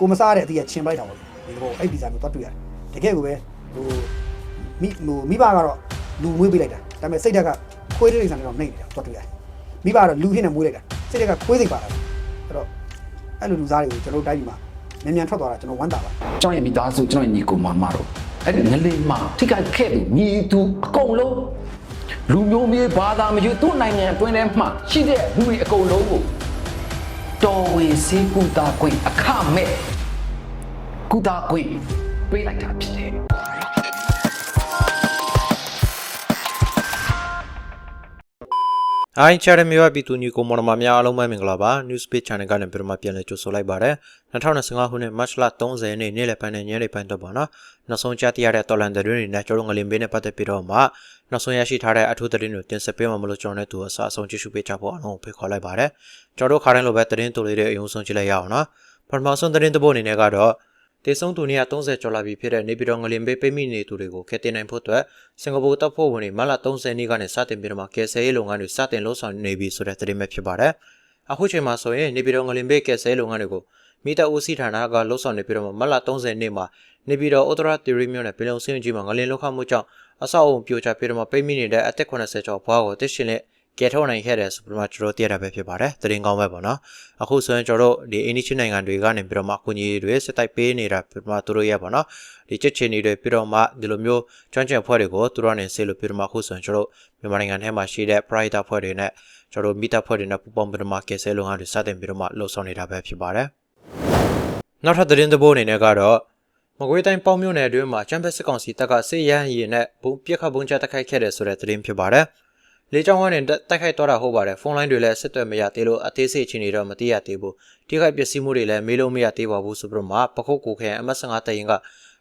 ကိုမစားတဲ့အတီးကချင်းပိုက်တာပေါ့ဒီဘောအဲ့ဒီဇာမျိုးတော့တွေ့ရတယ်တကယ်ကိုပဲဟိုမိဟိုမိဘကတော့လူမွေးပေးလိုက်တာဒါပေမဲ့စိတ်ဓာတ်ကခွေးတဲ့နေဆန်တော့နှိမ့်နေတာတော့တွေ့ရတယ်မိဘကတော့လူဖြစ်နေမွေးလိုက်တာစိတ်ဓာတ်ကခွေးစိတ်ပါတာအဲ့တော့အဲ့လိုလူစားတွေကိုကျွန်တော်တို့တိုင်းပြည်မှာမြန်မြန်ထွက်သွားတာကျွန်တော်ဝမ်းသာပါကျွန်တော်ရဲ့မိသားစုကျွန်တော်ရဲ့ညီကိုမမတို့အဲ့ဒီငလေးမထိခိုက်ခဲ့သူညီသူအကုန်လုံးလူမျိုးမျိုးဘာသာမယူသူ့နိုင်ငံအတွင်းထဲမှာရှိတဲ့လူတွေအကုန်လုံးကို တော်ဝင်စေကူတာခွင့်အခမဲ့ကူတာခွင့်ပေးလိုက်တာဖြစ်တယ်။ဟိုင်းချာရမီဝပြည်သူညီကိုမော်ဒမာများအားလုံးပဲမင်္ဂလာပါ။ News Page Channel ကနေပြန်မှပြန်လည်ကြိုဆိုလိုက်ပါရစေ။2025ခုနှစ် March လ30ရက်နေ့နေ့လယ်ပိုင်းနဲ့ညနေပိုင်းတော့ပါနော်။နောက်ဆုံးကြားသိရတဲ့တော်လန်သတင်းတွေနဲ့ကျွန်တော်ငလင်ပေးနဲ့ပတ်သက်ပြီးတော့မှ နောက်ဆုံးရရှိထားတဲ့အထူးသတင်းတွေတင်ဆက်ပေးမှာမလို့ကျွန်တော်နဲ့သူအစားအဆုံးကြည့်ရှုပေးကြဖို့အားလုံးကိုဖိတ်ခေါ်လိုက်ပါရစေ။ကျွန်တော်တို့ခါတိုင်းလိုပဲသတင်းတူလေးတွေအယုံဆုံးကြည့်လိုက်ရအောင်နော်။ပထမဆုံးသတင်းတစ်ပုဒ်အနေနဲ့ကတော့တေဆုံးသူ230ကျော်လာပြီဖြစ်တဲ့နေပြည်တော်ငလင်ပေးပိတ်မိနေသူတွေကိုခက်တင်နိုင်ဖို့အတွက်စင်ကာပူတပ်ဖွဲ့ဝင်တွေမတ်လ30နေ့ကနေစတင်ပြီးတော့မှကယ်ဆယ်ရေးလုပ်ငန်းတွေစတင်လှုပ်ဆောင်နေပြီဆိုတဲ့သတင်းပဲဖြစ်ပါတယ်။အခုချိန်မှာဆိုရင်နေပြည်တော်ငလင်ပေးကယ်ဆယ်ရေးလုပ်ငန်းတွေကိုမိသားဦးစီးဌာနကလှုပ်ဆောင်နေပြီးတော့မှမတ်လ30နေ့မှာ နေပြည်တော်ဥတ္တရတီရီမြို့နယ်ပြည်လုံစင်းကြီးမှာငလင်လောက်ခမှုကြောင့်အဆောက်အုံပြိုကျပြီးတော့မှပိတ်မိနေတဲ့အသက်80ကျော်ဘွားကိုတစ်ရှင်နဲ့ကယ်ထုတ်နိုင်ခဲ့တယ်ဆိုပြီးတော့မှကျွန်တော်သိရတာပဲဖြစ်ပါတယ်။သတင်းကောင်းပဲပေါ့နော်။အခုဆိုရင်ကျွန်တော်တို့ဒီအင်းနီချင်းနိုင်ငံတွေကနေပြီးတော့မှအကူအညီတွေစစ်တိုက်ပေးနေတာပြီးတော့မှသူတို့ရဲ့ပေါ့နော်။ဒီချက်ချင်းတွေပြီးတော့မှဒီလိုမျိုးကျွမ်းကျင်ဖွဲ့တွေကိုသူတို့ကနေဆေးလို့ပြီးတော့မှအခုဆိုရင်ကျွန်တော်တို့မြန်မာနိုင်ငံထဲမှာရှိတဲ့ private ဖွဲ့တွေနဲ့ကျွန်တော်တို့မိသားဖွဲ့တွေနဲ့ပူးပေါင်းပြီးတော့မှကယ်ဆယ်လုပ်ငန်းတွေစတင်ပြီးတော့မှလှုပ်ဆောင်နေတာပဲဖြစ်ပါတယ်။နောက်ထပ်သတင်းတစ်ပုဒ်အနေနဲ့ကတော့ မကွေးတိုင်းပေါင်းမြို့နယ်အတွင်းမှာချမ်ပီယံစစ်ကောင်စီတပ်ကစစ်ရဟန်းရည်နဲ့ဘုံပြက်ခတ်ဘုံချတိုက်ခိုက်ခဲ့တဲ့ဆိုတဲ့သတင်းဖြစ်ပါတယ်။လေကြောင်းကနေတိုက်ခိုက်တော့တာဟုတ်ပါတယ်ဖုန်းလိုင်းတွေလည်းဆက်သွယ်မရသေးလို့အသေးစိတ်ချင်းတွေတော့မသိရသေးဘူးထိခိုက်ပျက်စီးမှုတွေလည်းမေးလို့မရသေးပါဘူးဆိုပြီးတော့မှပခုတ်ကိုခဲအမတ်15တရင်က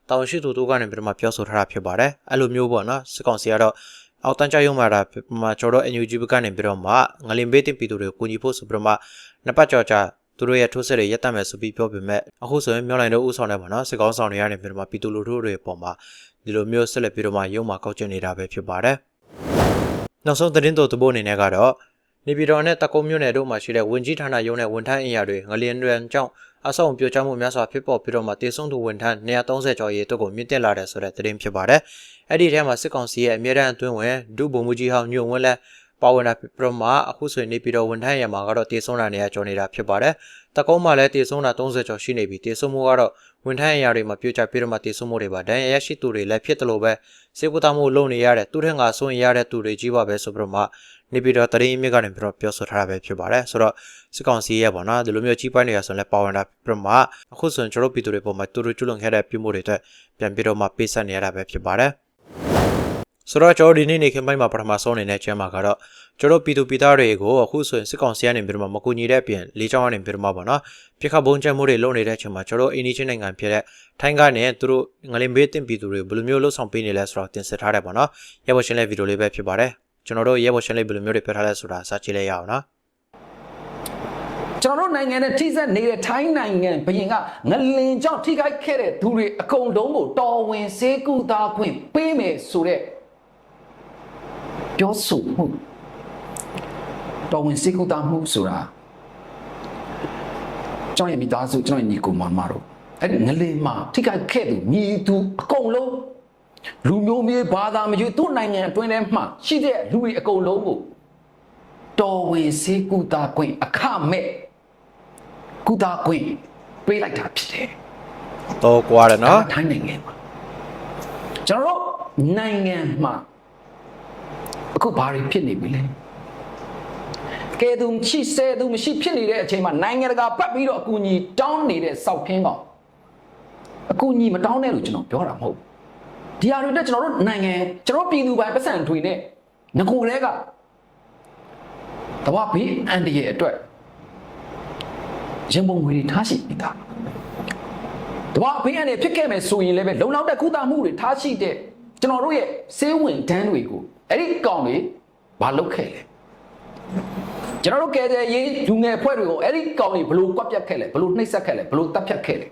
တောင်ရှိသူတို့ကနေပြီးတော့မှပြောဆိုထားတာဖြစ်ပါတယ်အဲ့လိုမျိုးပေါ့နော်စစ်ကောင်စီကတော့အောက်တန်းကြရုံမှာဒါမှကျွန်တော်တို့ NUG ဘက်ကနေပြီးတော့မှငလင်ဘေးတင်ပြည်သူတွေကိုကူညီဖို့ဆိုပြီးတော့မှနှစ်ပတ်ကြော်ကြာ သူတို့ရဲ့ထိုးစစ်တွေရပ်တန့်မယ်ဆိုပြီးပြောပေမဲ့အခုဆိုရင်မြောက်လိုင်းတို့ဥဆောင်နေပါနော်စစ်ကောင်ဆောင်တွေကနေပြီးတော့မှပြည်သူလူထုတွေပေါ်မှာဒီလိုမျိုးဆက်လက်ပြီးတော့မှရုံမှာကောက်ကျနေတာပဲဖြစ်ပါတယ်နောက်ဆုံးသတင်းတော်သဘောအနေနဲ့ကတော့နေပြည်တော်နဲ့တကုံမြို့နယ်တို့မှာရှိတဲ့ဝင်ကြီးဌာနရုံးနဲ့ဝန်ထမ်းအင်အားတွေငလျင်တွေကြောင့်အဆောင်ပြိုကျမှုများစွာဖြစ်ပေါ်ပြီးတော့မှတေဆုံးသူဝန်ထမ်း130ကျော်ရေတို့ကိုမြင့်တက်လာတယ်ဆိုတဲ့သတင်းဖြစ်ပါတယ်။အဲ့ဒီထဲမှာစစ်ကောင်စီရဲ့အမြဲတမ်းအတွင်းဝင်ဒုဗိုလ်မှူးကြီးဟောင်းညွန့်ဝင်းလက် ပါဝင်တာပြီးတော့မှအခုဆိုရင်နေပြည်တော်ဝန်ထမ်းရမှာကတော့တေဆုံးတာနေရာကျော်နေတာဖြစ်ပါတယ်။တကုံးမှာလည်းတေဆုံးတာ30ကျော်ရှိနေပြီတေဆုံးမှုကတော့ဝန်ထမ်းအရာတွေမှာပြိုကျပြီးတော့မှတေဆုံးမှုတွေပါဒဏ်ရာရရှိသူတွေလည်းဖြစ်တယ်လို့ပဲစေကူတာမှုလုပ်နေရတဲ့သူထက်ငါဆုံးရတဲ့သူတွေကြီးပါပဲဆိုပြီးတော့မှနေပြည်တော်တရင်မြစ်ကနေပြီးတော့ပြောဆိုထားတာပဲဖြစ်ပါတယ်ဆိုတော့စစ်ကောင်စီရဲ့ပေါ့နော်ဒီလိုမျိုးကြီးပိုင်းနေရဆိုရင်လည်းပါဝင်တာပြမအခုဆိုရင်ကျွန်တော်ပြည်သူတွေပေါ်မှာတူတူကျွလွန်ခဲ့တဲ့ပြုမှုတွေအတွက်ပြန်ပြီးတော့မှပေးဆက်နေရတာပဲဖြစ်ပါတယ် ဆိုတော့ကျွန်တော်ဒီနေ့နေခင်ပိုင်းမှာပထမဆုံးအနေနဲ့ကျမ်းမှာကတော့ကျွန်တော်ပြည်သူပြည်သားတွေကိုအခုဆိုရင်စစ်ကောင်စီကနေပြီးတော့မှမကူညီတဲ့အပြင်လေးချောင်းကနေပြီးတော့မှပေါ့နော်ပြစ်ခတ်ဘုံချက်မှုတွေလုပ်နေတဲ့အချိန်မှာကျွန်တော်အိန္ဒိချင်းနိုင်ငံဖြစ်တဲ့ထိုင်းကနေသူတို့ငလင်ဘေးတင်ပြည်သူတွေဘယ်လိုမျိုးလှုပ်ဆောင်ပေးနေလဲဆိုတော့တင်ဆက်ထားတယ်ပေါ့နော်ရဖို့ရှင်းတဲ့ဗီဒီယိုလေးပဲဖြစ်ပါတယ်ကျွန်တော်တို့ရဲဘော်ရှင်းလေးဘယ်လိုမျိုးတွေပြထားလဲဆိုတာစကြည့်လိုက်ရအောင်နော်ကျွန်တော်တို့နိုင်ငံနဲ့ထိစပ်နေတဲ့ထိုင်းနိုင်ငံဘရင်ကငလင်ကြောင့်ထိခိုက်ခဲ့တဲ့သူတွေအကုန်လုံးကိုတော်ဝင်စေကူတာခွင့်ပေးမယ်ဆိုတဲ့ ပြောဆိုမှုတော်ဝင်စေကူတာမှုဆိုတာကျွန်တော်ရဲ့မိသားစုကျွန်တော်ရဲ့ညီကိုမမတို့အဲ့ဒီငလင်မှာထိခိုက်ခဲ့သူညီသူအကုန်လုံးလူမျိုးမျိုးဘာသာမယူသူ့နိုင်ငံအတွင်းထဲမှာရှိတဲ့လူတွေအကုန်လုံးကိုတော်ဝင်စေကူတာခွင့်အခမဲ့ကုသခွင့်ပေးလိုက်တာဖြစ်တယ်တော့ကွာတယ်နော်ထိုင်းနိုင်ငံမှာကျွန်တော်တို့နိုင်ငံမှာ အခုဘာတွေဖြစ်နေပြီလဲကဲသူချိဆဲသူမရှိဖြစ်နေတဲ့အချိန်မှာနိုင်ငံတကာပတ်ပြီးတော့အကူအညီတောင်းနေတဲ့စောက်ခင်းကောင်အကူအညီမတောင်းနဲ့လို့ကျွန်တော်ပြောတာမဟုတ်ဘူးဒီဟာတွေတက်ကျွန်တော်တို့နိုင်ငံကျွန်တော်ပြည်သူပိုင်းပတ်စံထွေနဲ့ငကိုယ်တွေကတဘာဘေးအန်တရဲ့အတွက်ရင်ပုံငွေတွေထားရှိနေတာတဘာဘေးအနေဖြစ်ခဲ့မယ်ဆိုရင်လည်းပဲလုံလောက်တဲ့ကုသမှုတွေထားရှိတဲ့ကျွန်တော်တို့ရဲ့စေးဝင်တန်းတွေကို အဲ့ဒီကောင်တွေမလုပ်ခဲ့လေကျွန်တော်တို့ကဲတဲ့ရေးလူငယ်ဖွဲ့တွေကိုအဲ့ဒီကောင်တွေဘလို့ကွက်ပြတ်ခဲ့လဲဘလို့နှိပ်စက်ခဲ့လဲဘလို့တပ်ဖြတ်ခဲ့လဲ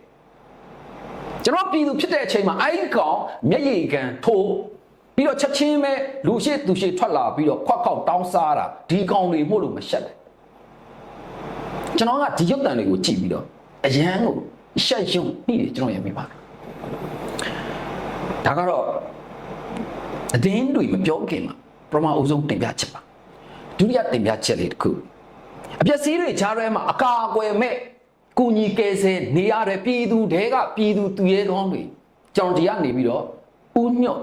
ကျွန်တော်ပြည်သူဖြစ်တဲ့အချိန်မှာအဲ့ဒီကောင်မျက်ရည်ကန်ထိုးပြီးတော့ချက်ချင်းပဲလူရှိသူရှိထွက်လာပြီးတော့ခွက်ခောက်တောင်းစားတာဒီကောင်တွေမို့လို့မရှက်တယ်ကျွန်တော်ကဒီရုပ်တံတွေကိုကြည့်ပြီးတော့အရန်ကိုရှက်ရုံနှိတယ်ကျွန်တော်ရဲ့မိပါဒါကတော့ အတင်းတွေမပြောခင်မှာပထမအဦးဆုံးတင်ပြချက်ပါဒုတိယတင်ပြချက်လေးတစ်ခုအပျက်စီးတွေကြားထဲမှာအကာအကွယ်မဲ့ကုညီကယ်ဆယ်နေရတဲ့ပြည်သူတွေကပြည်သူသူရဲကောင်းတွေကြောင်တရားနေပြီးတော့ဥညွတ်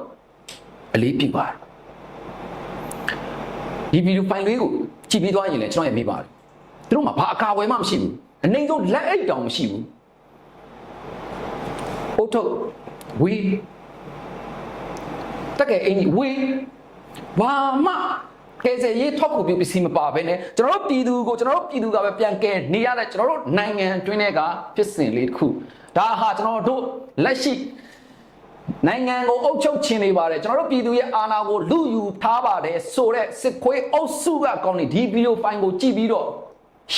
အလေးပြုပါတယ်ဒီဗီဒီယိုဖိုင်လေးကိုကြည့်ပြီးသွားရင်လည်းကျွန်တော်ရဲ့မိပါတယ်သူတို့မှာဘာအကာအကွယ်မှမရှိဘူးအနေဆုံးလက်အိတ်တောင်မရှိဘူးအုတ်ထုတ်ဝေး တက်ကဲအင်းကြီးဝေးဘာမှကဲဆယ်ရေးထောက်ကူပြုပစ္စည်းမပါဘဲနဲ့ကျွန်တော်တို့ပြည်သူကိုကျွန်တော်တို့ပြည်သူကပဲပြန်ကဲနေရတဲ့ကျွန်တော်တို့နိုင်ငံအတွင်းတွေကဖြစ်စဉ်လေးတစ်ခုဒါဟာကျွန်တော်တို့လက်ရှိနိုင်ငံကိုအုပ်ချုပ်ခြင်းနေပါတယ်ကျွန်တော်တို့ပြည်သူရဲ့အာဏာကိုလူယူထားပါတယ်ဆိုတော့စစ်ခွေးအုပ်စုကကောင်းနေဒီဗီဒီယိုဖိုင်ကိုကြည့်ပြီးတော့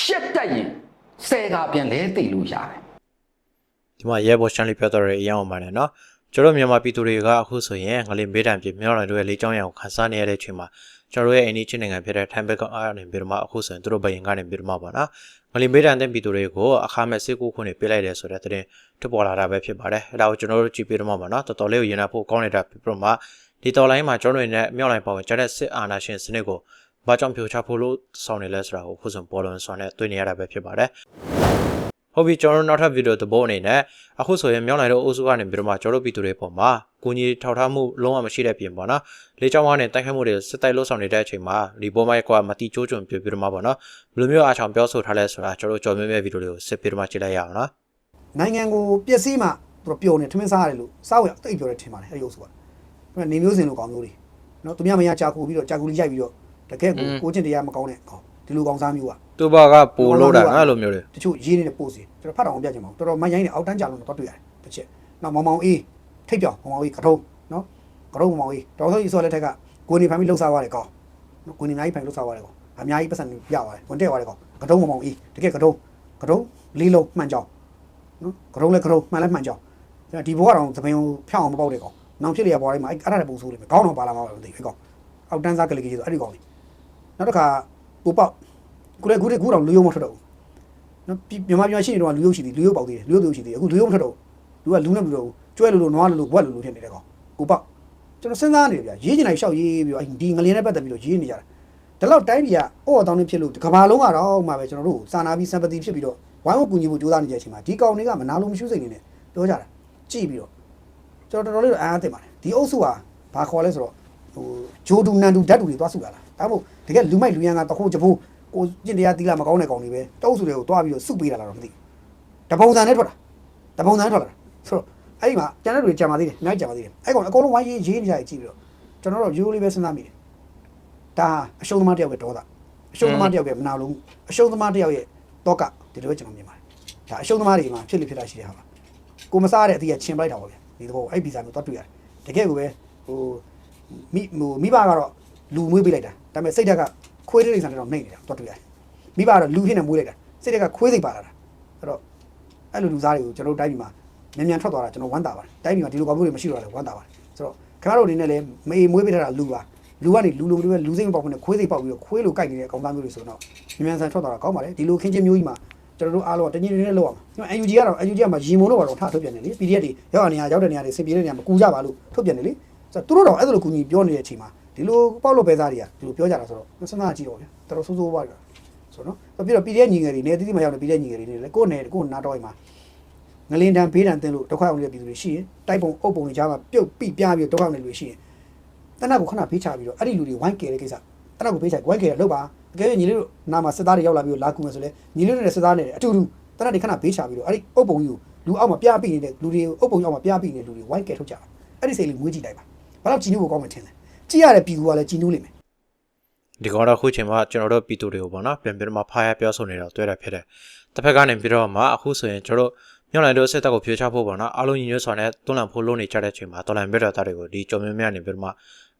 ရှက်တက်ရင်ဆယ်ကပြန်လဲသိလို့ရတယ်ဒီမှာရဲဘော်ရှန်လေးပြောတော့တဲ့အရာအောင်ပါတယ်နော် ကျွန်တော်မြန်မာပြည်သူတွေကအခုဆိုရင်ငလင်မေးတံပြမြောက်လိုက်တို့ရဲ့လေးချောင်းရအောင်ခန်းစားနေရတဲ့အချိန်မှာကျွန်တော်တို့ရဲ့အိန္ဒိချင်းနိုင်ငံဖြစ်တဲ့ထိုင်းဘက်ကအားနေပြီးတော့မှအခုဆိုရင်တို့ဘယင်ကနေပြီးတော့မှပါနော်ငလင်မေးတံတဲ့ပြည်သူတွေကိုအခါမဲ့စေကူခွင့်တွေပေးလိုက်တယ်ဆိုတဲ့တဲ့ထွက်ပေါ်လာတာပဲဖြစ်ပါတယ်အဲ့ဒါကိုကျွန်တော်တို့ကြည့်ပြီးတော့မှပါနော်တော်တော်လေးကိုရင်နာဖို့ကောင်းနေတာဖြစ်ပြီးတော့မှဒီတော်လိုင်းမှာကျွန်တော်တို့နဲ့မြောက်လိုက်ပါဝင်ကျတဲ့စစ်အာဏာရှင်စနစ်ကိုဘာကြောင့်ဖြိုချဖို့လို့ဆောင်နေလဲဆိုတာကိုခုဆိုပေါ်လွန်ဆောင်နဲ့တွေ့နေရတာပဲဖြစ်ပါတယ် ဟုတ်ပြီကျွန်တော်တို့နောက်ထပ်ဗီဒီယိုသဘောအနေနဲ့အခုဆိုရင်မြောင်းနိုင်တော့အုပ်စုကနေပြီးတော့မှကျွန်တော်တို့ဗီဒီယိုတွေပေါ်မှာကိုကြီးထောက်ထားမှုလုံးဝမရှိတဲ့ပြင်ပေါ့နော်လေချောင်းဝါးနဲ့တိုက်ခိုက်မှုတွေစစ်တိုက်လို့ဆောင်နေတဲ့အချိန်မှာဒီပေါ်မှာကွာမတိကျိုးကျွံပြပြီးတော့မှပေါ့နော်ဘယ်လိုမျိုးအားချောင်ပြောဆိုထားလဲဆိုတာကျွန်တော်တို့ကြော်မြဲမြဲဗီဒီယိုတွေကိုစစ်ပြီးတော့မှကြည့်လိုက်ရအောင်နော်နိုင်ငံကိုပျက်စီးမှသူတို့ပျော်နေထမင်းစားရတယ်လို့စားဝယ်တိတ်ပြောတယ်ထင်ပါတယ်အဲ့ဒီအုပ်စုကဒါနေမျိုးစင်လိုကောင်မျိုးတွေနော်သူများမရကြာကူပြီးတော့ကြာကူလေးရိုက်ပြီးတော့တကယ်ကိုကိုချင်းတရားမကောင်းတဲ့ကောင် ဒီလိုကောင်စားမျိုးကသူဘာကပိုလို့တာငါလိုမျိုးတွေတချို့ရေးနေတဲ့ပို့စီကျွန်တော်ဖတ်အောင်ပြချင်ပါဘူးတော်တော်မရိုင်းနေအောက်တန်းကြလို့တော့တွေ့ရတယ်တစ်ချက်နောက်မောင်မောင်အေးထိတ်ပြောင်မောင်မောင်အေးကထုံးနော်ကထုံးမောင်မောင်အေးတော်ဆိုကြီးဆိုလက်ထက်ကကိုနေဖိုင်ပြီးလှုပ်ရှားသွားတယ်ကောင်နော်ကိုနေအများကြီးဖိုင်လှုပ်ရှားသွားတယ်ကောင်အများကြီးပတ်စံပြသွားတယ်ဝင်တက်သွားတယ်ကောင်ကထုံးမောင်မောင်အေးတကယ်ကထုံးကထုံးလေးလုံးမှန်ကြောင်နော်ကထုံးလည်းကထုံးမှန်လည်းမှန်ကြောင်ကျွန်တော်ဒီဘဝတော့သပင်ကိုဖြောင်းအောင်မပေါက်တဲ့ကောင်နောင်ဖြစ်လျက်ဘဝတိုင်းမှာအဲ့အဲ့ဒါလည်းပုံဆိုးလိမ့်မယ်ခေါင်းတော့ပါလာမှာမသိဘူးကောင်အောက်တန်းစားကလေးကြီးဆိုအဲ့ဒီကောင်လေးနောက်တစ်ခါ ပူပေါက်ကိုလည်းခုတည်းခုတော့လူယုံမထွက်တော့ဘူးနော်ပြည်မြန်မာပြည်မှာရှိနေတော့လူရုပ်ရှိသေးလူရုပ်ပေါက်သေးတယ်လူရုပ်သူရှိသေးတယ်အခုလူရုပ်မထွက်တော့ဘူးလူကလူနဲ့မလူတော့ဘူးကျွဲလူလိုနွားလူလိုဘွက်လူလိုဖြစ်နေတဲ့ကောင်ကိုပေါ့ကျွန်တော်စဉ်းစားနေတယ်ဗျာရေးချင်တိုင်းရှောက်ရေးပြီးတော့ဒီငလင်းနဲ့ပတ်သက်ပြီးတော့ရေးနေကြတာဒါတော့တိုင်းပြည်ကအော်တောင်းနေဖြစ်လို့ကဘာလုံးကတော့မှပဲကျွန်တော်တို့စာနာပြီးစံပတိဖြစ်ပြီးတော့ဝိုင်းဝန်းကူညီဖို့ကြိုးစားနေတဲ့အချိန်မှာဒီကောင်တွေကမနာလို့မရှိစိတ်နေနဲ့ပြောကြတာကြည့်ပြီးတော့ကျွန်တော်တော်တော်လေးတော့အားအသိပါတယ်ဒီအုပ်စုဟာဘာခေါ်လဲဆိုတော့ဟိုဂျိုဒူနန်ဒူဓာတ်တူတွေသွားစုလာတာ ဒါမှမဟုတ်တကယ်လူမိုက်လူရန်ကတခိုးချဖို့ကိုကျင့်တရားသီလမကောင်းတဲ့ကောင်တွေပဲတောက်စုတွေကိုသွားပြီးတော့စုပေးတာလားတော့မသိဘူးတပုံစံနဲ့ထွက်တာတပုံစံနဲ့ထွက်လာတာဆိုတော့အဲ့ဒီမှာကျန်တဲ့လူတွေကြံပါသေးတယ်အများကြီးကြံပါသေးတယ်အဲ့ကောင်အကုန်လုံးဝိုင်းရေးရေးနေကြရကြည့်ပြီးတော့ကျွန်တော်တို့ရိုးလေးပဲစဉ်းစားမိတယ်ဒါအရှုံးသမားတယောက်ရဲ့ဒေါသအရှုံးသမားတယောက်ရဲ့မနာလိုမှုအရှုံးသမားတယောက်ရဲ့တောကဒီလိုပဲကျွန်တော်မြင်ပါတယ်ဒါအရှုံးသမားတွေမှာဖြစ်လိဖြစ်တာရှိတယ်ဟာပါကိုမစားတဲ့အသီးကချင်းပလိုက်တာပေါ့ဗျာဒီတော့အဲ့ဗီဇာမျိုးတော့တွေ့ရတယ်တကယ်ကိုပဲဟိုမိဟိုမိဘကတော့လူမွေးပေးလိုက်တာ ဒါပေမဲ့စိတ်ဓာတ်ကခွေးတဲ့နေဆန်တော့နှိမ့်နေတာတော့တွေ့ရတယ်မိဘကတော့လူဖြစ်နေမွေးလိုက်တာစိတ်ဓာတ်ကခွေးစိတ်ပါလာတာအဲ့တော့အဲ့လိုလူစားတွေကိုကျွန်တော်တို့တိုင်းပြည်မှာမြန်မြန်ထွက်သွားတာကျွန်တော်ဝမ်းသာပါတယ်တိုင်းပြည်မှာဒီလိုကောင်မျိုးတွေမရှိတော့လည်းဝမ်းသာပါတယ်ဆိုတော့ခင်ဗျားတို့အနေနဲ့လည်းမေမွေးပေးထားတာလူပါလူကနေလူလိုမျိုးလူစိတ်မပေါက်ဘူးနဲ့ခွေးစိတ်ပေါက်ပြီးတော့ခွေးလိုကြိုက်နေတဲ့အကောင်သားမျိုးတွေဆိုတော့မြန်မြန်ဆန်ထွက်သွားတာကောင်းပါလေဒီလိုခင်းချင်းမျိုးကြီးမှာကျွန်တော်တို့အားလုံးကတညီနေနဲ့လောက်အောင်ကျွန်တော် UNG ကတော့ UNG ကမှရီမုံတော့တော့ထထုတ်ပြန်တယ်လေ PDF တွေရောက်နေရရောက်တဲ့နေရာတွေစင်ပြေတဲ့နေရာမှာကူကြပါလို့ထုတ်ပြန်တယ်လေဆိုတော့သူတို့တော့အဲ့လိုကူညီပြောနေတဲ့အချိန်မှာ ဒီလိုပေါက်လို့ပဲသားတွေကဒီလိုပြောကြတာဆိုတော့စဉ်းစားကြည့်တော့ဗျာတော်တော်ဆိုးဆိုးပါးကြဆိုတော့ပြီးတော့ PDF ညီငယ်တွေနေတိတိမရောက်တဲ့ PDF ညီငယ်တွေနေလေကိုယ်နယ်ကိုယ်နာတော့အိမ်မှာငလင်းတန်ဘေးတန်တင်လို့ဒုက္ခရောက်နေတဲ့ပြည်သူတွေရှိရင်တိုက်ပုံအုပ်ပုံတွေကြားမှာပြုတ်ပိပြားပြီးဒုက္ခရောက်နေလူတွေရှိရင်တနက်ကိုခဏဖေးချပြီးတော့အဲ့ဒီလူတွေဝိုင်းကယ်တဲ့ကိစ္စတနက်ကိုဖေးချဝိုင်းကယ်လောက်ပါအကယ်၍ညီလေးတို့နာမှာစစ်သားတွေရောက်လာပြီးတော့လာကူမယ်ဆိုလဲညီလေးတို့နဲ့စစ်သားတွေအတူတူတနက်တွေခဏဖေးချပြီးတော့အဲ့ဒီအုပ်ပုံကြီးကိုလူအောက်မှာပြားပိနေတဲ့လူတွေအုပ်ပုံအောက်မှာပြားပိနေတဲ့လူတွေဝိုင်းကယ်ထုတ်ကြတာအဲ့ဒီစိတ်လေးငွေးကြည့်လိုက်ပါဘာလို့ကြည်နူးကိုကောင်းမှထင်လဲ ကြည့်ရတဲ့ပြည်သူကလည်းကြည်နူးလိမ့်မယ်ဒီကောင်တော့အခုချိန်မှာကျွန်တော်တို့ပြည်သူတွေကိုပေါ့နော်ပြန်ပြီးတော့မှဖားရပြောဆိုနေတော့တွေ့ရဖြစ်တယ်တစ်ဖက်ကနေပြီးတော့မှအခုဆိုရင်ကျွန်တော်တို့မြောက်နိုင်တို့စစ်တပ်ကိုဖြိုချဖို့ပေါ့နော်အားလုံးညီညွတ်စွာနဲ့တွန်းလှန်ဖို့လုပ်နေကြတဲ့ချိန်မှာတော်လန်ပြတော်သားတွေကိုဒီကြုံမြမြနေပြီးတော့မှ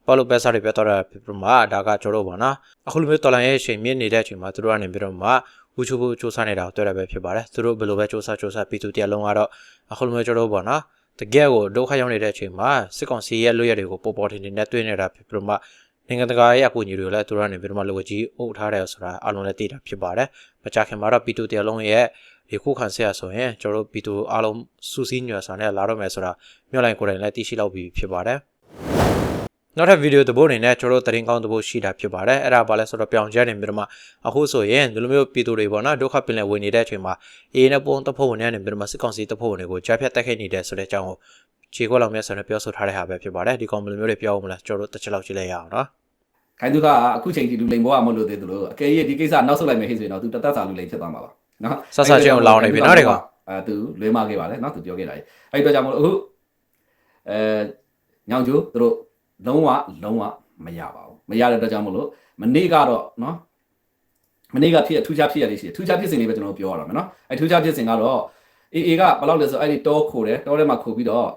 ပေါ်လို့ပဲစားတွေပြတော့တာဖြစ်ပြီးတော့မှဒါကကျွန်တော်တို့ပေါ့နော်အခုလိုမျိုးတော်လန်ရဲ့ချိန်မြင့်နေတဲ့အချိန်မှာသူတို့ကနေပြီးတော့မှဝူချိုဖို့စူးစမ်းနေတာကိုတွေ့ရပဲဖြစ်ပါတယ်သူတို့ဘယ်လိုပဲစူးစမ်းစူးစမ်းပြည်သူတရားလုံးကတော့အခုလိုမျိုးကျွန်တော်တို့ပေါ့နော် တကယ်ကိုဒုက္ခရောက်နေတဲ့အချိန်မှာစစ်ကောင်စီရဲ့လွတ်ရတွေကိုပေါ်ပေါ်ထင်ထင်နဲ့တွေ့နေတာဖြစ်ပြီးတော့မှနိုင်ငံတကာရဲ့အကူအညီတွေကိုလည်းသူတို့ကနေပြီးတော့မှလိုဝကြီးအုပ်ထားတယ်ဆိုတာအလုံးလည်းသိတာဖြစ်ပါတယ်။မကြခင်မှာတော့ပီတူတရားလုံးရဲ့ဒီခုခံဆက်ရဆိုရင်ကျွန်တော်တို့ဗီဒီယိုအားလုံးစူးစီးညွှန်စာနဲ့လာတော့မယ်ဆိုတာမြို့လိုက်ကိုယ်တိုင်လည်းသိရှိလောက်ပြီဖြစ်ပါတယ် နောက်ထပ်ဗီဒီယိုတစ်ပုဒ်အနေနဲ့ကျွန်တော်တို့တင်ကောင်းတစ်ပုဒ်ရှိတာဖြစ်ပါတယ်အဲ့ဒါဘာလဲဆိုတော့ပြောင်းကျနေပြီးတော့မှအခုဆိုရင်ဒီလိုမျိုးပြည်သူတွေပေါ့နော်ဒုက္ခပင်လယ်ဝင်နေတဲ့အချိန်မှာအေးနဲ့ပုံတဖို့ဝင်နေပြီးတော့မှစစ်ကောင်စီတဖို့ဝင်တွေကိုကြားဖြတ်တက်ခဲ့နေတဲ့ဆိုတဲ့အကြောင်းကိုခြေခွက်လောက်မြတ်ဆိုတော့ပြောဆိုထားတဲ့ဟာပဲဖြစ်ပါတယ်ဒီကောင်ဘယ်လိုမျိုးတွေပြောအောင်မလဲကျွန်တော်တို့တစ်ချက်လောက်ကြည့်လိုက်ရအောင်နော်ခိုင်းသူကအခုချိန်ထိလူလိမ်ဘောကမလို့သေးသလိုအကယ်၍ဒီကိစ္စနောက်ဆုတ်လိုက်မယ်ဟိဆိုရင်တော့သူတသက်စာလူလိမ်ဖြစ်သွားမှာပါနော်ဆက်ဆက်ချင်းကိုလောင်းနေပြီနော်ဒီကောင်အဲသူလွဲမခဲ့ပါလေနော်သူပြောခဲ့တာကြီးအဲ့ဒီတော့ကြောင့်မလို့အခုအဲညောင်ကျိုးသူတို့ လုံးဝလုံးဝမရပါဘူးမရတဲ့အတွက်ကြောင့်မလို့မနေ့ကတော့နော်မနေ့ကဖြစ်အထူးခြားဖြစ်ရလေးရှိတယ်ထူးခြားဖြစ်စဉ်လေးပဲကျွန်တော်ပြောရအောင်မယ်နော်အဲ့ထူးခြားဖြစ်စဉ်ကတော့အေအေကဘယ်လောက်လဲဆိုအဲ့ဒီတောခိုတယ်တောထဲမှာခိုပြီးတော့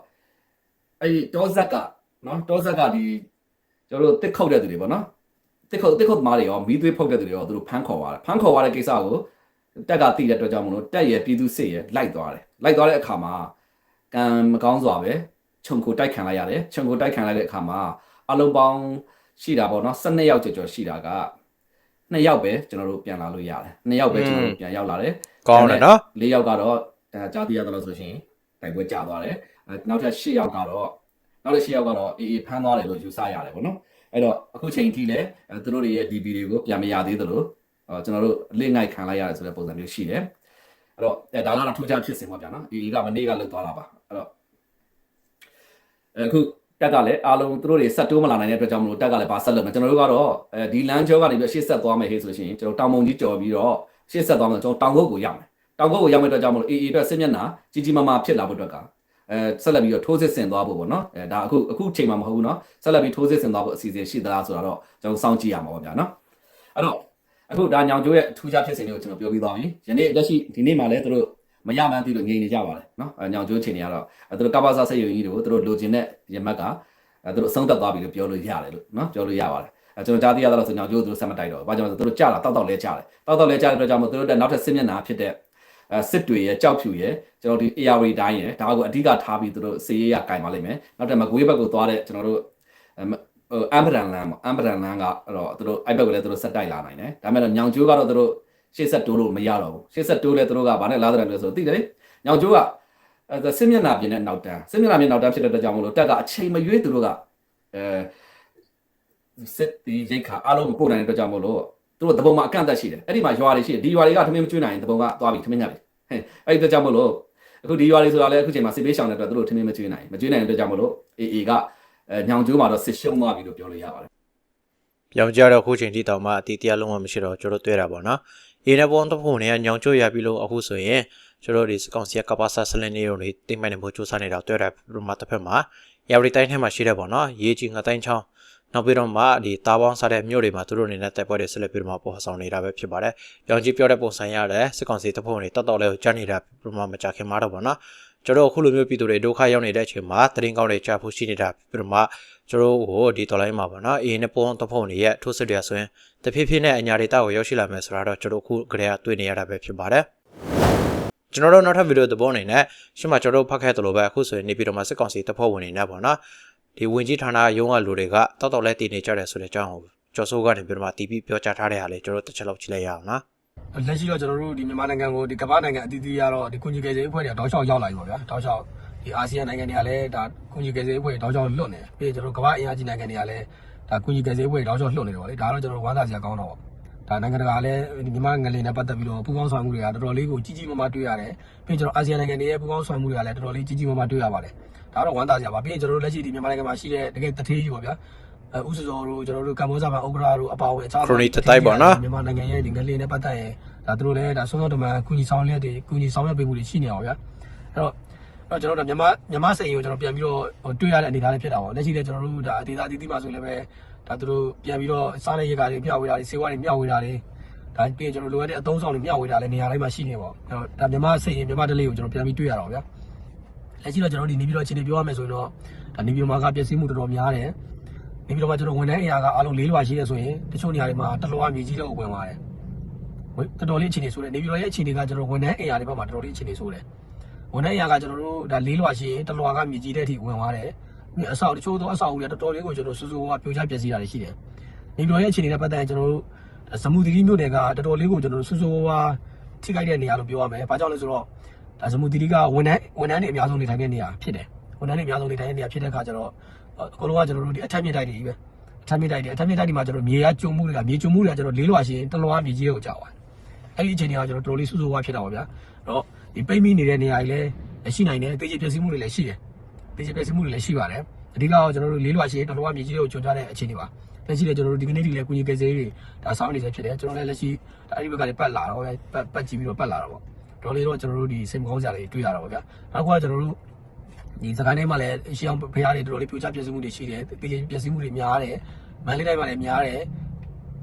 အဲ့ဒီတောဇက်ကနော်တောဇက်ကဒီကျွန်တော်တို့တစ်ခုတ်တဲ့သူတွေပေါ့နော်တစ်ခုတ်တစ်ခုတ်သမားတွေရောမီးသွေးဖုတ်တဲ့သူတွေရောသူတို့ဖမ်းခေါ်သွားတယ်ဖမ်းခေါ်သွားတဲ့ကိစ္စကိုတက်ကတိတဲ့အတွက်ကြောင့်မလို့တက်ရဲ့ပြည်သူစစ်ရဲ့လိုက်သွားတယ်လိုက်သွားတဲ့အခါမှာကံမကောင်းစွာပဲ ခြုံကိုတိုက်ခံလိုက်ရတယ်ခြုံကိုတိုက်ခံလိုက်တဲ့အခါမှာအလုံးပေါင်းရှိတာပေါ့နော်12ယောက်ကျော်ကျော်ရှိတာက2ယောက်ပဲကျွန်တော်တို့ပြန်လာလို့ရတယ်2ယောက်ပဲကျွန်တော်တို့ပြန်ရောက်လာတယ်ကောင်းတယ်နော်၄ယောက်ကတော့အဲကြာတိရတယ်လို့ဆိုရှင်တိုက်ပွဲကြာသွားတယ်အဲနောက်ထပ်၈ယောက်ကတော့နောက်ထပ်၈ယောက်ကတော့အေးအေးဖမ်းသွားတယ်လို့ယူဆရတယ်ပေါ့နော်အဲ့တော့အခုချိန်ထိလည်းအဲသူတို့တွေရဲ့ DB တွေကိုပြန်မရသေးသလိုအော်ကျွန်တော်တို့အလစ်ငိုက်ခံလိုက်ရတယ်ဆိုတဲ့ပုံစံမျိုးရှိတယ်အဲ့တော့အဲဒါကတော့ထူးခြားဖြစ်စဉ်ပေါ့ဗျာနော်အေးအေးကမနေ့ကလွတ်သွားတာပါအဲ့တော့ အခုတက်ကလည်းအားလုံးသူတို့တွေဆက်တိုးမလာနိုင်တဲ့အတွက်ကြောင့်မလို့တက်ကလည်းပါဆက်လုပ်မယ်ကျွန်တော်တို့ကတော့အဲဒီလမ်းကျောကနေပြီးရှေ့ဆက်သွားမယ်ဟေ့ဆိုရှင်ကျွန်တော်တောင်မုံကြီးကြော်ပြီးတော့ရှေ့ဆက်သွားမယ်ကျွန်တော်တောင်ကုတ်ကိုရောက်မယ်တောင်ကုတ်ကိုရောက်မဲ့အတွက်ကြောင့်မလို့အေအေအတွက်စစ်မျက်နှာကြီးကြီးမားမားဖြစ်လာဖို့အတွက်ကအဲဆက်လက်ပြီးတော့ထိုးစစ်ဆင်သွားဖို့ပေါ့နော်အဲဒါအခုအခုချိန်မှာမဟုတ်ဘူးနော်ဆက်လက်ပြီးထိုးစစ်ဆင်သွားဖို့အစီအစဉ်ရှိသလားဆိုတာတော့ကျွန်တော်စောင့်ကြည့်ရမှာပေါ့ဗျာနော်အဲ့တော့အခုဒါညောင်ကျိုးရဲ့အထူးခြားဖြစ်စဉ်တွေကိုကျွန်တော်ပြောပြီးသွားပြီယနေ့လက်ရှိဒီနေ့မှလည်းသူတို့ မရမှန်းသိလို့ငြိမ်နေကြပါလေနော်အဲညောင်ကျိုးချိန်တွေကတော့အဲသူတို့ကပ္ပစာဆက်ယူကြီးတွေကိုသူတို့လိုချင်တဲ့ရမက်ကအဲသူတို့အဆုံးသတ်သွားပြီလို့ပြောလို့ရတယ်လို့နော်ပြောလို့ရပါတယ်အဲကျွန်တော်ကြားသိရတော့ဆိုညောင်ကျိုးသူတို့ဆက်မတိုက်တော့ဘူးဘာကြောင့်လဲဆိုတော့သူတို့ကြာလာတောက်တောက်လဲကြာတယ်တောက်တောက်လဲကြာတဲ့အတွက်ကြောင့်မို့သူတို့တက်နောက်ထပ်စစ်မျက်နှာဖြစ်တဲ့အဲစစ်တွေရဲ့ကြောက်ဖြူရဲ့ကျွန်တော်ဒီ AR တိုင်းရဲ့ဒါကိုအဓိကထားပြီးသူတို့စေရေးရကင်ပါလိမ့်မယ်နောက်ထပ်မကွေးဘက်ကိုသွားတဲ့ကျွန်တော်တို့ဟိုအမ်ဘရန်လန်ပေါ့အမ်ဘရန်လန်ကအဲ့တော့သူတို့အဲ့ဘက်ကိုလည်းသူတို့ဆက်တိုက်လာနိုင်တယ်ဒါပေမဲ့တော့ညောင်ကျိုးကတော့သူတို့ ရှေ့ဆက်တိုးလို့မရတော့ဘူးရှေ့ဆက်တိုးလဲသူတို့ကဘာနဲ့လားတယ်လဲဆိုတော့သိတယ်လေညောင်ကျိုးကအဲစစ်မျက်နှာပြင်တဲ့နောက်တန်းစစ်မျက်နှာပြင်နောက်တန်းဖြစ်တဲ့အတွက်ကြောင့်မလို့တက်ကအချိန်မရွေးသူတို့ကအဲစစ်ဒီရိတ်ခါအားလုံးကိုပို့နိုင်တဲ့အတွက်ကြောင့်မလို့သူတို့တပုံမှာအကန့်အသတ်ရှိတယ်အဲ့ဒီမှာရွာတွေရှိတယ်ဒီရွာတွေကထမင်းမကျွေးနိုင်ရင်တပုံကသွားပြီးထမင်းညပ်ပြီဟဲ့အဲ့ဒီအတွက်ကြောင့်မလို့အခုဒီရွာလေးဆိုတာလည်းအခုချိန်မှာစစ်ပေးရှောင်တဲ့အတွက်သူတို့ထင်းထင်းမကျွေးနိုင်မကျွေးနိုင်တဲ့အတွက်ကြောင့်မလို့အေအေကအဲညောင်ကျိုးမှာတော့စစ်ရှုံးသွားပြီလို့ပြောလို့ရပါတယ်ပြောင်းကြတော့အခုချိန်ထိတောင်မှအတီးတရားလုံးဝမရှိတော့ကျွန်တော်တွေ့တာပေါ့နော်။ အေးနဲ့ပုံတဖို့နဲ့ညောင်ကျွတ်ရပြီလို့အခုဆိုရင်ကျွန်တော်ဒီစကောင်စီကကပါဆာဆလန်နေရုံတွေတိတ်မိုင်းနေဖို့စူးစမ်းနေတာတွေ့တာပြမတစ်ဖက်မှာရရီတိုင်းထဲမှာရှိတဲ့ပေါ့နော်။ရေးကြီးငါတိုင်းချောင်းနောက်ပြီးတော့မှဒီတာပေါင်းစားတဲ့မြို့တွေမှာသူတို့အနေနဲ့တက်ပွဲတွေဆက်လက်ပြီးတော့မှပေါ်ဆောင်နေတာပဲဖြစ်ပါတယ်။ပြောင်းကြီးပြောတဲ့ပုံစံရတယ်စကောင်စီတဖို့တွေတတ်တော့လဲကိုကြားနေတာပြမမကြခင်မှာတော့ပေါ့နော်။ ကျွန်တော်အခုလိုမျိုးပြည်သူတွေဒုက္ခရောက်နေတဲ့အချိန်မှာတရင်ကောင်းတွေကြားဖို့ရှိနေတာပြတော့မှကျွန်တော်ဟိုဒီတော်လိုင်းမှာပေါ့နော်အေးနဲ့ပုံတဖုံတွေရဲ့ထိုးစစ်တွေဆိုရင်တဖြည်းဖြည်းနဲ့အညာဒေတာကိုရောက်ရှိလာမယ်ဆိုတာတော့ကျွန်တော်အခုကြရတွေ့နေရတာပဲဖြစ်ပါတယ်ကျွန်တော်တို့နောက်ထပ်ဗီဒီယိုသဘောအနေနဲ့ရှင်းမကျွန်တော်တို့ဖတ်ခဲ့သလိုပဲအခုဆိုရင်နေပြည်တော်မှာစစ်ကောင်စီတပ်ဖွဲ့ဝင်တွေနဲ့ပေါ့နော်ဒီဝင်ကြီးဌာနရုံးကလူတွေကတောက်တောက်လဲတည်နေကြတယ်ဆိုတဲ့အကြောင်းကိုကျော်စိုးကနေပြီးတော့မှတီးပြီးပြောကြားထားတဲ့ဟာလေးကျွန်တော်တို့တစ်ချက်လောက်ကြည့်လိုက်ရအောင်နော် လက်ရှိတော့ကျွန်တော်တို့ဒီမြန်မာနိုင်ငံကိုဒီကမ္ဘာနိုင်ငံအသီးသီးကတော့ဒီကွန်ဂျီကယ်ဆယ်အဖွဲ့တွေကတောက်လျှောက်ရောက်လာပြီပေါ့ဗျာတောက်လျှောက်ဒီအာဆီယံနိုင်ငံတွေကလည်းဒါကွန်ဂျီကယ်ဆယ်အဖွဲ့တွေတောက်လျှောက်လွတ်နေတယ်ပြီးရင်ကျွန်တော်တို့ကမ္ဘာအင်အားကြီးနိုင်ငံတွေကလည်းဒါကွန်ဂျီကယ်ဆယ်အဖွဲ့တွေတောက်လျှောက်လွတ်နေတယ်ပေါ့လေဒါတော့ကျွန်တော်တို့ဝမ်းသာစရာကောင်းတော့ဒါနိုင်ငံတကာလည်းဒီမြန်မာငလင်နဲ့ပတ်သက်ပြီးတော့ပူးပေါင်းဆောင်မှုတွေကတော်တော်လေးကိုကြီးကြီးမားမားတွေ့ရတယ်ပြီးရင်ကျွန်တော်အာဆီယံနိုင်ငံတွေရဲ့ပူးပေါင်းဆောင်မှုတွေကလည်းတော်တော်လေးကြီးကြီးမားမားတွေ့ရပါတယ်ဒါတော့ဝမ်းသာစရာပါပြီးရင်ကျွန်တော်တို့လက်ရှိဒီမြန်မာနိုင်ငံမှာရှိတဲ့တကယ်တထေးကြီးပေါ့ဗျာအဲ ဥစစောတို့ကျွန်တော်တို့ကမ္ဘောဇာဘန်ဥက္ကရာတို့အပါအဝင်အခြား Chronic တစ်တိုက်ပေါ့နော်မြန်မာနိုင်ငံရဲ့ဒီငလင်နဲ့ပတ်သက်ရင်ဒါသူတို့လည်းဒါဆုံးဆုံးတမန်ကုညီဆောင်ရွက်တွေကုညီဆောင်ရွက်ပေးမှုတွေရှိနေအောင်ဗျာအဲ့တော့အဲ့တော့ကျွန်တော်တို့မြန်မာမြန်မာစိန်ကိုကျွန်တော်ပြန်ပြီးတော့ဟိုတွေ့ရတဲ့အနေအထားလေးဖြစ်တာပေါ့လက်ရှိလည်းကျွန်တော်တို့ဒါဒေသအသီးသီးမှာဆိုလည်းပဲဒါသူတို့ပြန်ပြီးတော့စားတဲ့ရေကားတွေမျှဝေတာတွေစေဝါတွေမျှဝေတာတွေဒါပြီးရင်ကျွန်တော်လိုအပ်တဲ့အသုံးဆောင်တွေမျှဝေတာလည်းနေရာတိုင်းမှာရှိနေပေါ့အဲ့တော့ဒါမြန်မာစိန်ရင်မြန်မာဒလေးကိုကျွန်တော်ပြန်ပြီးတွေ့ရတော့ဗျာလက်ရှိတော့ကျွန်တော်ဒီနေပြီးတော့အခြေအနေပြောရမယ်ဆိုရင်တော့ဒါနေပြီးတော့မှာကပျက်စီးမှုတော်တော်များတယ် နေပြီးတော့မှကျွန်တော်ဝန်ထမ်းအရာကအားလုံး၄လွှာရှိတယ်ဆိုရင်တချို့နေရာတွေမှာတစ်လွှာမြေကြီးလောက်ဝင်သွားတယ်ဝေတော်တော်လေးအခြေအနေဆိုတယ်နေပြည်တော်ရဲ့အခြေအနေကကျွန်တော်ဝန်ထမ်းအင်အားတွေဘက်မှာတော်တော်လေးအခြေအနေဆိုတယ်ဝန်ထမ်းအင်အားကကျွန်တော်တို့ဒါလေးလွှာရှိရင်တစ်လွှာကမြေကြီးတဲ့အထိဝင်သွားတယ်ပြီးအဆောက်တချို့သောအဆောက်အဦတွေတော်တော်လေးကိုကျွန်တော်စူးစူးဝါးပြိုချပျက်စီးတာတွေရှိတယ်နေပြည်တော်ရဲ့အခြေအနေနဲ့ပတ်သက်ရင်ကျွန်တော်တို့ဇမူတီရီမြို့နယ်ကတော်တော်လေးကိုကျွန်တော်တို့စူးစူးဝါးထိခိုက်တဲ့နေရာလို့ပြောရမယ်ဘာကြောင့်လဲဆိုတော့ဒါစမူတီတီကဝန်ထမ်းဝန်ထမ်းတွေအများဆုံးနေထိုင်တဲ့နေရာဖြစ်တယ်ဝန်ထမ်းတွေအများဆုံးနေထိုင်တဲ့နေရာဖြစ်တဲ့အခါကျတော့ အကုန်လုံးကကျွန်တော်တို့ဒီအထက်မြင့်တိုက်တွေကြီးပဲအထက်မြင့်တိုက်တွေအထက်မြင့်တိုက်တွေမှာကျွန်တော်မြေရကျုံမှုတွေကမြေကျုံမှုတွေကကျွန်တော်လေးလွှာရှင်တလွားမြေကြီးကိုကြောက်သွားအဲ့ဒီအချိန်တွေကကျွန်တော်တော်လေးဆူဆူဝါဖြစ်တာပါဗျာအဲ့တော့ဒီပိတ်မိနေတဲ့နေရာကြီးလည်းရှိနိုင်တယ်တေးချပြည့်စည်မှုတွေလည်းရှိတယ်တေးချပြည့်စည်မှုတွေလည်းရှိပါတယ်အဓိကတော့ကျွန်တော်တို့လေးလွှာရှင်တလွားမြေကြီးကိုကြုံကြတဲ့အခြေအနေပါလက်ရှိလည်းကျွန်တော်တို့ဒီကနေ့ဒီလည်းကုညီကယ်ဆယ်ရေးတွေဒါဆောင်းနေစေဖြစ်တယ်ကျွန်တော်လည်းလက်ရှိဒါအဲ့ဒီဘက်ကလည်းပတ်လာတော့ပတ်ပတ်ကြည့်ပြီးတော့ပတ်လာတော့ပေါ့တော်လေးတော့ကျွန်တော်တို့ဒီစိတ်မကောင်းစရာတွေတွေ့ရတော့ဗျာနောက်ကကျွန်တော်တို့ ဒီစကိုင်းတိုင်းမှာလည်းရှေးအောင်ဖရားတွေတော်တော်လေးပြိုကျပြည့်စုံမှုတွေရှိတယ်တည်ပြည့်စုံမှုတွေများတယ်မန္တလေးတိုင်းမှာလည်းများတယ်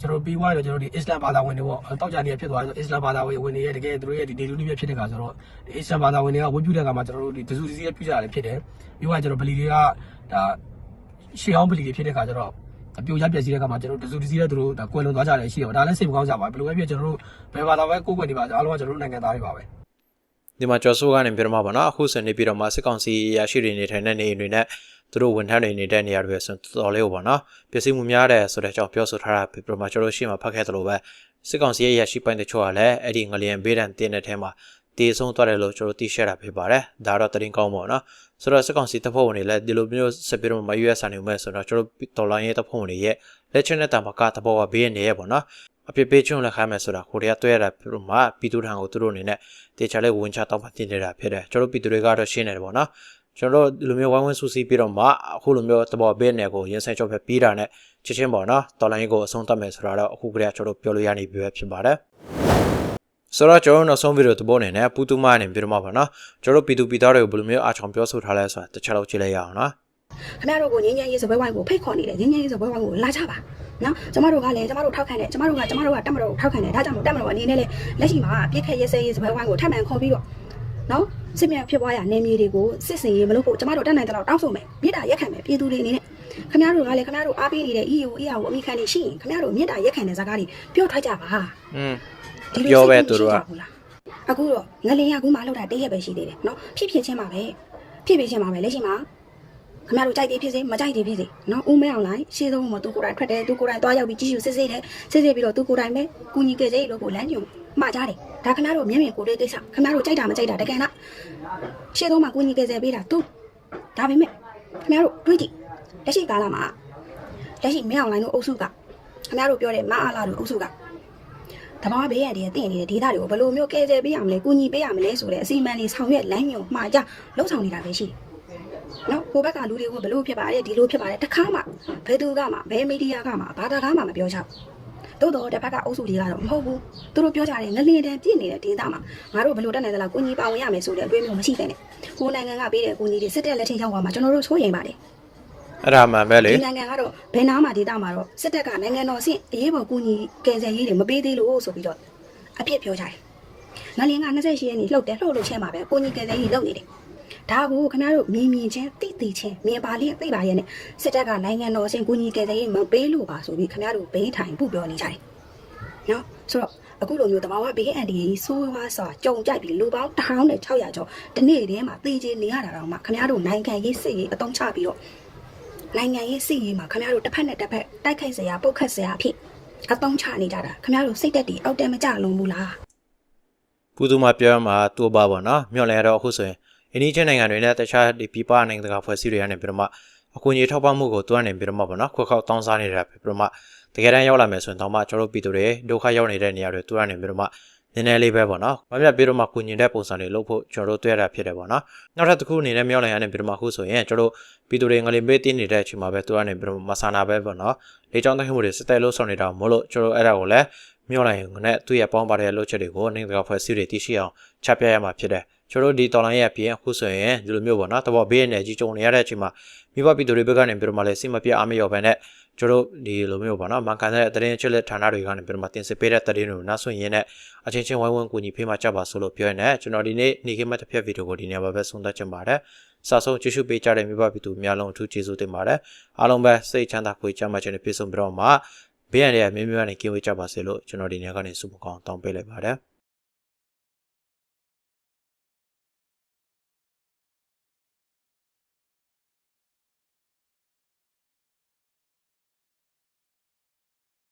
ကျွန်တော်ပြီးွားတော့ကျွန်တော်ဒီအစ္စလမ်ဘာသာဝင်တွေပေါ့တောက်ကြနေဖြစ်သွားဆိုအစ္စလမ်ဘာသာဝင်ဝင်တွေရဲ့တကယ်သူတို့ရဲ့ဒီနေလူနည်းဖြစ်တဲ့ခါဆိုတော့ဒီအစ္စလမ်ဘာသာဝင်တွေကဝတ်ပြုတဲ့ခါမှာကျွန်တော်တို့ဒီတစုတစည်းပြကြရတယ်ဖြစ်တယ်ပြီးွားကျွန်တော်ဗလီတွေကဒါရှေးအောင်ဗလီတွေဖြစ်တဲ့ခါကျတော့အပြိုရပြည့်စည်တဲ့ခါမှာကျွန်တော်တစုတစည်းတဲ့သူတို့ဒါကွယ်လွန်သွားကြတယ်ရှိတယ်ဒါလည်းစိတ်မကောင်းကြပါဘူးဘယ်လိုပဲဖြစ်ကျွန်တော်တို့ဘယ်ဘာသာပဲကိုယ်ကွယ်နေပါအားလုံးကကျွန်တော်တို့နိုင်ငံသားတွေပါပဲ ဒီမှာကျော်စိုးကနေပြောမှာပါနော်အခုဆိုနေပြီးတော့မှစစ်ကောင်စီရရှိတွေနေထိုင်တဲ့နေအိမ်တွေနဲ့သူတို့ဝန်ထမ်းတွေနေတဲ့နေရာတွေဆိုတော်လေးကိုပေါ့နော်ပစ္စည်းမှုများတယ်ဆိုတဲ့အကြောင်းပြောဆိုထားတာပြီးတော့မှကျွန်တော်ရှေ့မှာဖတ်ခဲ့သလိုပဲစစ်ကောင်စီရဲ့ရရှိပိုင်းတချို့ကလည်းအဲ့ဒီငလျင်ဘေးဒဏ်တင်းတဲ့ထဲမှာတည်ဆုံးသွားတယ်လို့ကျွန်တော်သိရှိတာဖြစ်ပါတယ်ဒါတော့တရင်ကောင်းပေါ့နော်ဆိုတော့စစ်ကောင်စီတပ်ဖွဲ့ဝင်တွေလည်းဒီလိုမျိုးဆက်ပြီးတော့မ US နေမဲ့ဆိုတော့ကျွန်တော်ဒေါ်လာရဲ့တပ်ဖွဲ့ဝင်တွေရဲ့လက်ချက်နဲ့တံပါကတဘောကဘေးနေရဲ့ပေါ့နော် အပြစ်ပေးချုံလက်ခိုင်းမယ်ဆိုတာကိုရီးယားတွဲရတာပြလို့မှပြည်သူထံကိုသူတို့အနေနဲ့တေချာလေးဝင်ချတောင်းပန်တင်နေတာဖြစ်တယ်ကျွန်တော်ပြည်သူတွေကတော့ရှင်းနေတယ်ပေါ့နော်ကျွန်တော်တို့ဒီလိုမျိုးဝိုင်းဝန်းဆူဆီးပြီးတော့မှအခုလိုမျိုးတဘောဘေးနယ်ကိုရင်ဆိုင်ချော့ဖက်ပြီးတာနဲ့ချက်ချင်းပေါ့နော်တော်လိုင်းကိုအဆုံးသတ်မယ်ဆိုတာတော့အခုကတည်းကကျွန်တော်တို့ပြောလို့ရနေပြီပဲဖြစ်ပါတယ်ဆိုတော့ကျွန်တော်နောက်ဆုံးဗီဒီယိုသဘောအနေနဲ့ပူတူမအနေနဲ့ပြောမှာပါနော်ကျွန်တော်တို့ပြည်သူပြည်သားတွေကိုဘယ်လိုမျိုးအားချောင်ပြောဆိုထားလဲဆိုတာတစ်ချက်လောက်ကြည့်လိုက်ရအောင်နော် ခင်ဗျားတို့ကိုငင်းငင်းရေးစပွဲဝိုင်းကိုဖိတ်ခေါ်နေတယ်ငင်းငင်းရေးစပွဲဝိုင်းကိုလာကြပါနော်ကျမတို့ကလည်းကျမတို့ထောက်ခံတယ်ကျမတို့ကကျမတို့ကတက်မတော်ကိုထောက်ခံတယ်ဒါကြောင့်မို့တက်မတော်အနေနဲ့လည်းလက်ရှိမှာပြစ်ခက်ရေးစဲရေးစပွဲဝိုင်းကိုထပ်မံခေါ်ပြီးတော့နော်စစ်မြေဖြစ်ပွားရနေမြေတွေကိုစစ်စင်ရေးမလုပ်ဖို့ကျမတို့တက်နိုင်တဲ့လောက်တောင်းဆိုမယ်မြေတားရက်ခံမယ်ပြည်သူတွေအနေနဲ့ခင်ဗျားတို့ကလည်းခင်ဗျားတို့အားပေးနေတဲ့ EU ER ကိုအမိခံနေရှိရင်ခင်ဗျားတို့မြေတားရက်ခံတဲ့ဇာကားတွေပြောထွက်ကြပါอืมဒီလိုပြောပဲစိတ်သူတို့ကမရှိကြဘူးလားအခုတော့ငလင်ရကူမှလောက်တာတည့်ရက်ပဲရှိသေးတယ်နော်ဖြစ်ဖြစ်ချင်းပါပဲဖြစ်ဖြစ်ချင်းပါပဲလက်ရှိမှာ ခမတို့ကြိုက်တယ်ဖြစ်စေမကြိုက်တယ်ဖြစ်စေနော်ဦးမဲအောင်လိုက်ရှေ့ဆုံးမှာသူကိုယ်တိုင်ထွက်တယ်သူကိုယ်တိုင်သွားရောက်ပြီးကြည့်ရှုစစ်ဆေးတယ်စစ်ဆေးပြီးတော့သူကိုယ်တိုင်ပဲကုညီကြဲကြဲလို့ကိုလမ်းညွှန်မှာကြတယ်ဒါခမတို့မျက်မြင်ကိုယ်တွေ့ကိစ္စခမတို့ကြိုက်တာမကြိုက်တာတကယ်လားရှေ့ဆုံးမှာကုညီကြဲကြဲပေးတာသူဒါပေမဲ့ခမတို့တွေးကြည့်လက်ရှိကာလမှာလက်ရှိမဲအောင်လိုက်တို့အုပ်စုကခမတို့ပြောတဲ့မအားလာတို့အုပ်စုကတဘာဘေးရတဲ့တင့်နေတဲ့ဒေတာတွေကိုဘယ်လိုမျိုးကဲကြဲပေးရမလဲကုညီပေးရမလဲဆိုတဲ့အစီအမံတွေဆောင်ရွက်လမ်းညွှန်မှာကြလှုပ်ဆောင်နေတာပဲရှိတယ် နော်ဟိုဘက်ကလူတွေကဘလို့ဖြစ်ပါတယ်ဒီလိုဖြစ်ပါတယ်တခါမှဘယ်သူကမှဘယ်မီဒီယာကမှဘာတကားမှမပြောချဘူးတိုးတော့တစ်ဖက်ကအုပ်စုတွေကတော့မဟုတ်ဘူးသူတို့ပြောကြတယ်ငလျင်တန်ပြည့်နေတဲ့ဒေသမှာငါတို့ဘလို့တက်နိုင်သလားကိုကြီးပါဝင်ရမယ်ဆိုတဲ့အတွေးမျိုးမရှိတဲ့နဲ့ဟိုနိုင်ငံကပေးတဲ့ကိုကြီးတွေစစ်တပ်လက်ထက်ရောက်သွားမှာကျွန်တော်တို့စိုးရိမ်ပါတယ်အဲ့ဒါမှန်ပဲလေဒီနိုင်ငံကတော့ဘယ်နားမှာဒေသမှာတော့စစ်တပ်ကနိုင်ငံတော်အဆင့်အရေးပေါ်ကူညီကယ်ဆယ်ရေးတွေမပေးသေးလို့ဆိုပြီးတော့အပြစ်ပြောကြတယ်ငလျင်က28ရက်နေ့လှုပ်တယ်လှုပ်လို့ချင်းမှာပဲကိုကြီးကယ်ဆယ်ရေးလုပ်နေတယ် ဒါကိုခင်ဗျားတို့မြင်မြင်ချင်းသိသိချင်းမြင်ပါလျက်သိပါရဲ့နဲ့စစ်တပ်ကနိုင်ငံတော်အဆင့်ကူညီကယ်ဆယ်ရေးမပေးလို့ပါဆိုပြီးခင်ဗျားတို့ဘေးထိုင်ပူပြောနေကြတယ်။နော်ဆိုတော့အခုလိုမျိုးတဘာဝဘေးအန်ဒီဆိုးဝါးစွာကြုံကြိုက်ပြီးလူပေါင်း1600ကျော်ဒီနေ့တည်းမှာသေချေနေရတာတော့မှခင်ဗျားတို့နိုင်ငံရေးစစ်ရေးအတုံးချပြီးတော့နိုင်ငံရေးစစ်ရေးမှာခင်ဗျားတို့တစ်ဖက်နဲ့တစ်ဖက်တိုက်ခိုက်စရာပုတ်ခတ်စရာအဖြစ်အတုံးချနေကြတာခင်ဗျားတို့စိတ်တက်တီအောက်တဲမကြလုံးဘူးလားပူသူမှာပြောမှာတူပါပေါ့နော် မျော်လဲတော့အခုဆိုရင် အင်းဒီချင်းနိုင်ငံတွေနဲ့တခြားဒီပြပနိုင်ငံတကာဖွဲ့စည်းတွေကနေပြီးတော့မှအကူအညီထောက်ပံ့မှုကိုသူကနေပြီးတော့မှပေါ့နော်ခွက်ခောက်တောင်းစားနေတာပဲပြီးတော့မှတကယ်တမ်းရောက်လာမယ်ဆိုရင်တော့မှကျွန်တော်တို့ပြည်သူတွေဒုက္ခရောက်နေတဲ့နေရာတွေသူကနေပြီးတော့မှနည်းနည်းလေးပဲပေါ့နော်။မပြတ်ပြီးတော့မှကုညင်တဲ့ပုံစံတွေလုပ်ဖို့ကျွန်တော်တို့တွေ့ရတာဖြစ်တယ်ပေါ့နော်။နောက်ထပ်တစ်ခုအနေနဲ့မြောက်လိုက်ရတဲ့ပြီးတော့မှအခုဆိုရင်ကျွန်တော်တို့ပြည်သူတွေငလင်ပေးတင်းနေတဲ့အချိန်မှာပဲသူကနေပြီးတော့မဆာနာပဲပေါ့နော်။လေကြောင်းတိုက်မှုတွေစတဲ့လို့ဆောင်နေတာမို့လို့ကျွန်တော်အဲ့ဒါကိုလည်းမြောက်လိုက်ရင်နဲ့သူ့ရဲ့ပေါင်းပါတဲ့လုပ်ချက်တွေကိုနိုင်ငံတကာဖွဲ့စည်းတွေတည်ရှိအောင်ချပြရမှာဖြစ်တယ်။ ကျွန်တော်တို့ဒီတော်လိုင်းရဲ့အပြင်အခုဆိုရင်ဒီလိုမျိုးပေါ့နော်။တဘောဘေးနဲ့ကြီးကြုံနေရတဲ့အချိန်မှာမိဘပြည်သူတွေဘက်ကနေပြီးတော့မှလည်းစိတ်မပြတ်အားမလျော့ပဲနဲ့ကျွန်တော်တို့ဒီလိုမျိုးပေါ့နော်မန်ကန်တဲ့တရင်ချစ်လက်ဌာနတွေကနေပြီးတော့မှတင်ဆက်ပေးတဲ့တရင်တွေကိုနောက်ဆွင့်ရင်းနဲ့အချင်းချင်းဝိုင်းဝန်းကူညီဖေးမှကြပါဆိုလို့ပြောရနေကျွန်တော်ဒီနေ့နေခင်းမတစ်ဖက်ဗီဒီယိုကိုဒီနေ့မှာပဲဆုံးသက်ချင်ပါတယ်စာဆုံးကြည့်ရှုပေးကြတဲ့မိဘပြည်သူများလုံးအထူးကျေးဇူးတင်ပါတယ်အားလုံးပဲစိတ်ချမ်းသာကိုကြမ်းမှခြင်းနဲ့ပြည့်စုံပြီးတော့မှဘေးရန်ရဲ့မြင်းမြန်းနဲ့ကင်းဝေးကြပါစေလို့ကျွန်တော်ဒီနေ့ကနေဆုမကောင်းတောင်းပေးလိုက်ပါတယ်